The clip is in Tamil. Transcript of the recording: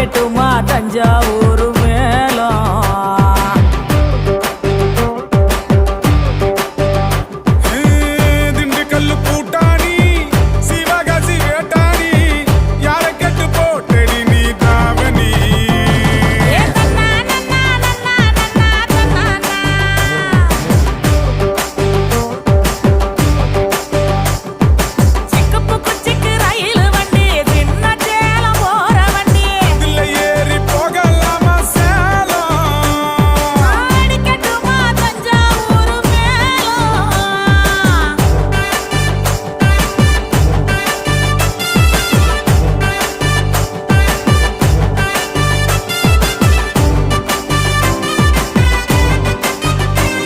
வைக்கட்டுமா தஞ்சா